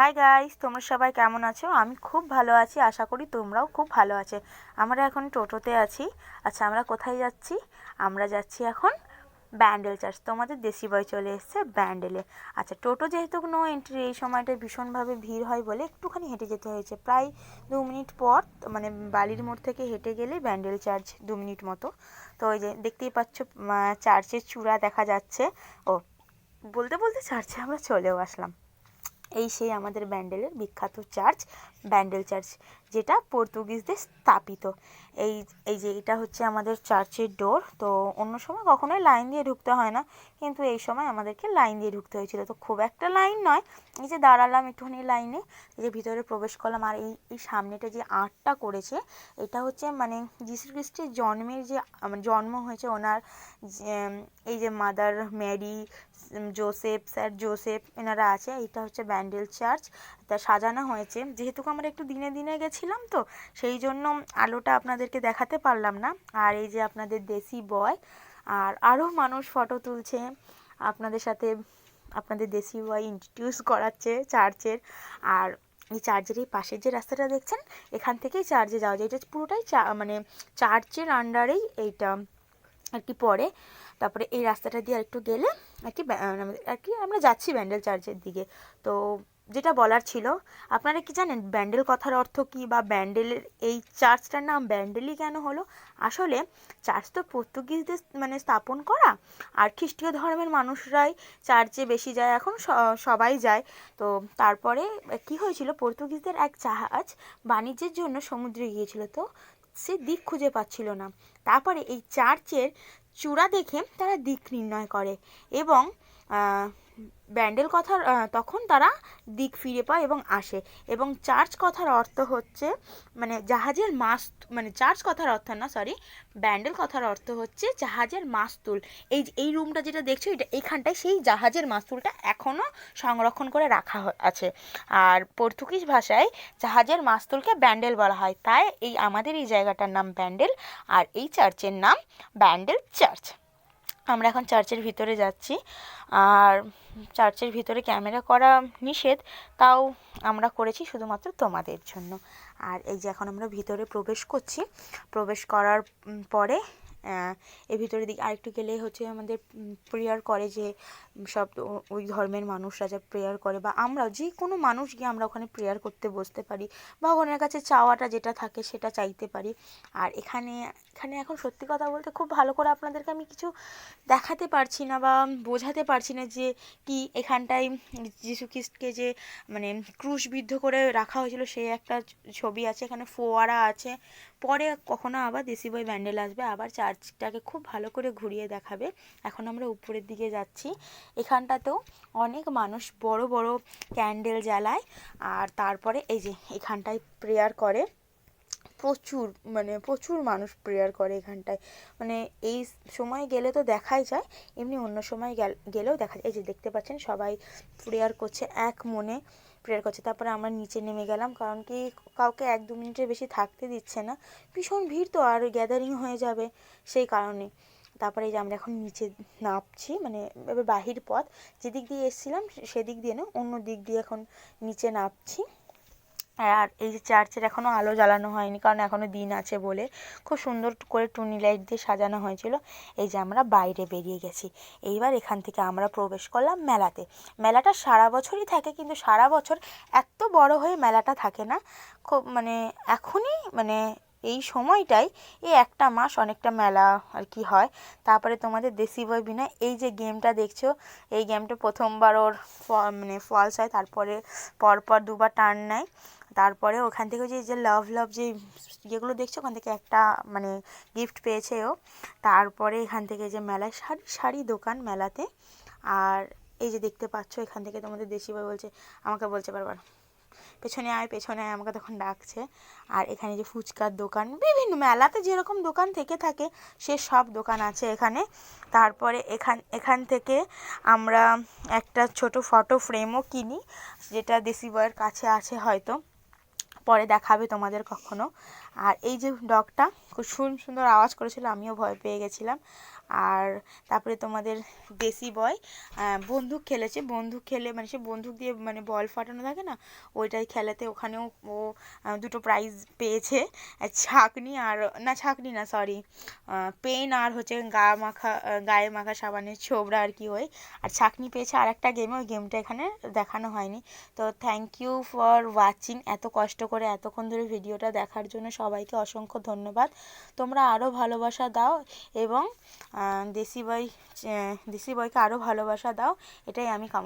Hi guys তোমরা সবাই কেমন আছো? আমি খুব ভালো আছি, আশা করি তোমরাও খুব ভালো আছো। আমরা এখন টোটোতে আছি। আচ্ছা আমরা কোথায় যাচ্ছি? আমরা যাচ্ছি এখন ব্যান্ডেল চার্চ তোমাদের দেশি বয় চলে এসছে ব্যান্ডেলে আচ্ছা টোটো যেহেতু নো এন্ট্রি এই সময়টায় ভীষণভাবে ভিড় হয় বলে একটুখানি হেঁটে যেতে হয়েছে। প্রায় দু মিনিট পর মানে বালির মোড় থেকে হেঁটে গেলে ব্যান্ডেল চার্চ দু মিনিট মতো। তো ওই যে দেখতেই পাচ্ছ চার্চের চূড়া দেখা যাচ্ছে। ও, বলতে বলতে চার্চে আমরা চলেও আসলাম। এই সেই আমাদের ব্যান্ডেলের বিখ্যাত চার্চ ব্যান্ডেল চার্চ। যেটা পর্তুগিজদের স্থাপিত। এই এই যে এটা হচ্ছে আমাদের চার্চের ডোর তো অন্য সময় কখনোই লাইন দিয়ে ঢুকতে হয় না, কিন্তু এই সময় আমাদেরকে লাইন দিয়ে ঢুকতে হয়েছিল। তো খুব একটা লাইন নয়, এই যে দাঁড়ালাম একটুখানি লাইনে, এই যে ভিতরে প্রবেশ করলাম, আর এই এই সামনেটা যে আর্টটা করেছে, এটা হচ্ছে মানে যীশু খ্রিস্টের জন্মের যে জন্ম হয়েছে ওনার এই যে mother Mary Joseph, sir Joseph, এনারা আছে এটা হচ্ছে ব্যান্ডেল চার্চ, তা সাজানো হয়েছে। যেহেতু আমরা একটু দিনে দিনে গেছিলাম তো, সেই জন্য আলোটা আপনাদেরকে দেখাতে পারলাম না। আর এই যে আপনাদের দেশি বয়, আর আরও মানুষ ফটো তুলছে। আপনাদের সাথে আপনাদের দেশি বয় ইন্ট্রোডিউস করাচ্ছে চার্চের আর এই চার্চের এই পাশের যে রাস্তাটা দেখছেন, এখান থেকেই চার্চে যাওয়া যায়। এটা পুরোটাই চা মানে চার্চের আন্ডারেই এইটা আর কি পড়ে। তারপরে এই রাস্তাটা দিয়ে আরেকটু গেলে আর কি আমাদের- আর কি আমরা যাচ্ছি ব্যান্ডেল চার্চের দিকে। তো যেটা বলার ছিল, আপনারা কি জানেন ব্যান্ডেল কথার অর্থ কী বা ব্যান্ডেলের এই চার্চটার নাম ব্যান্ডেলই কেন হলো? আসলে চার্চ তো পর্তুগিজদের মানে স্থাপন করা, আর খ্রিস্টীয় ধর্মের মানুষরাই চার্চে বেশি যায়, এখন সবাই যায়। তো তারপরে কি হয়েছিল? পর্তুগিজদের এক জাহাজ বাণিজ্যের জন্য সমুদ্রে গিয়েছিল তো, সে দিক খুঁজে পাচ্ছিল না। তারপরে এই চার্চের চূড়া দেখে তারা দিক নির্ণয় করে এবং ব্যান্ডেল কথার তখন তারা দিক ফিরে পায় এবং আসে। এবং চার্চ কথার অর্থ হচ্ছে মানে জাহাজের মাস মানে চার্চ কথার অর্থ না সরি ব্যান্ডেল কথার অর্থ হচ্ছে জাহাজের মাস্তুল। এই এই রুমটা যেটা দেখছ, এটা এইখানটায় সেই জাহাজের মাস্তুলটা এখনও সংরক্ষণ করে রাখা আছে। আর পর্তুগিজ ভাষায় জাহাজের মাস্তুলকে ব্যান্ডেল বলা হয়। তাই এই, আমাদের এই জায়গাটার নাম ব্যান্ডেল, আর এই চার্চের নাম ব্যান্ডেল চার্চ। আমরা এখন চার্চের ভিতরে যাচ্ছি। আর চার্চের ভিতরে ক্যামেরা করা নিষেধ, তাও আমরা করেছি শুধুমাত্র তোমাদের জন্য। আর এই যে এখন আমরা ভিতরে প্রবেশ করছি, প্রবেশ করার পরে এর ভিতরের দিকে আরেকটু গেলে হচ্ছে আমাদের প্রেয়ার করে যে সব ওই ধর্মের মানুষরা যা প্রেয়ার করে বা আমরা যে কোনো মানুষ গিয়ে আমরা ওখানে প্রেয়ার করতে বসতে পারি, ভগবানের কাছে চাওয়াটা যেটা থাকে সেটা চাইতে পারি। আর এখানে এখানে এখন সত্যি কথা বলতে খুব ভালো করে আপনাদেরকে আমি কিছু দেখাতে পারছি না বা বোঝাতে পারছি না যে কি এখানটায় যিশু খ্রিস্টকে যে মানে ক্রুশবিদ্ধ করে রাখা হয়েছিল সেই একটা ছবি আছে, এখানে ফোয়ারা আছে, পরে কখনো আবার দেশি বই ব্যান্ডেল আসবে, আবার চার্চটাকে খুব ভালো করে ঘুরিয়ে দেখাবে। এখন আমরা উপরের দিকে যাচ্ছি। এখানটাতেও অনেক মানুষ বড় বড় ক্যান্ডেল জ্বালায় আর তারপরে এই যে এখানটায় প্রেয়ার করে। প্রচুর মানে প্রচুর মানুষ প্রেয়ার করে এখানটায়। মানে এই সময় গেলে তো দেখাই যায়, এমনি অন্য সময় গেল- গেলেও দেখা যায়। এই যে দেখতে পাচ্ছেন সবাই প্রেয়ার করছে এক মনে। প্রেয়ার করছে। তারপরে আমরা নিচে নেমে গেলাম, কারণ কি কাউকে এক দু মিনিটের বেশি থাকতে দিচ্ছে না। ভীষণ ভিড় তো, আর গ্যাদারিং হয়ে যাবে সেই কারণে। তারপরে এই যে আমরা এখন নিচে নামছি মানে এবার বাহির পথ। যেদিক দিয়ে এসেছিলাম সেদিক দিয়ে না, অন্য দিক দিয়ে এখন নিচে নামছি। আর এই যে চার্চের এখনও আলো জ্বালানো হয়নি, কারণ এখনও দিন আছে বলে খুব সুন্দর করে টুনি লাইট দিয়ে সাজানো হয়েছিল। এই যে আমরা বাইরে বেরিয়ে গেছি। এইবার এখান থেকে আমরা প্রবেশ করলাম মেলাতে। মেলাটা সারা বছরই থাকে, কিন্তু সারা বছর এত বড় হয়ে মেলাটা থাকে না। খুব মানে এখনই মানে এই সময়টাই এই একটা মাস অনেকটা মেলা আর কি হয়। তারপরে তোমাদের দেশি বই বিনা এই যে গেমটা দেখছ, এই গেমটা প্রথমবার ওর মানে ফলস হয়, তারপরে পরপর দুবার টার্ন নেয়। তারপরে ওখান থেকে যে যে লাভ লাভ যে ইয়েগুলো দেখছ, ওখান থেকে একটা মানে গিফট পেয়েছে ও। তারপরে এখান থেকে যে মেলায় সারি সারি দোকান মেলাতে। আর এই যে দেখতে পাচ্ছ, এখান থেকে তোমাদের দেশি বলছে, আমাকে বলছে বারবার, পেছনে আয় পেছনে আয়, আমাকে তখন ডাকছে। আর এখানে যে ফুচকার দোকান, বিভিন্ন মেলাতে যেরকম দোকান থেকে থাকে, সে সব দোকান আছে এখানে। তারপরে এখান এখান থেকে আমরা একটা ছোট ফটো ফ্রেমও কিনি, যেটা দেশি বয়ের কাছে আছে হয়তো। পরে দেখাবে তোমাদের কখনো। আর এই যে ডগটা, খুব সুন্দর সুন্দর আওয়াজ করেছিল, আমিও ভয় পেয়ে গেছিলাম। আর তারপরে তোমাদের দেশি বয় বন্দুক খেলেছে, বন্দুক খেলে মানে সে বন্দুক দিয়ে মানে বল ফাটানো থাকে না, ওইটাই খেলাতে ওখানেও ও দুটো প্রাইজ পেয়েছে, ছাকনি আর, না ছাকনি না সরি পেন আর হচ্ছে গা মাখা, গায়ে মাখা সাবানের ছোবড়া আর কি হয় আর ছাকনি পেয়েছে আর একটা গেমে ওই গেমটা এখানে দেখানো হয়নি। তো থ্যাংক ইউ ফর ওয়াচিং এত কষ্ট করে এতক্ষণ ধরে ভিডিওটা দেখার জন্য সবাইকে অসংখ্য ধন্যবাদ। তোমরা আরও ভালোবাসা দাও এবং দেশি বই দেশি বইকে আরও ভালোবাসা দাও এটাই আমি কাম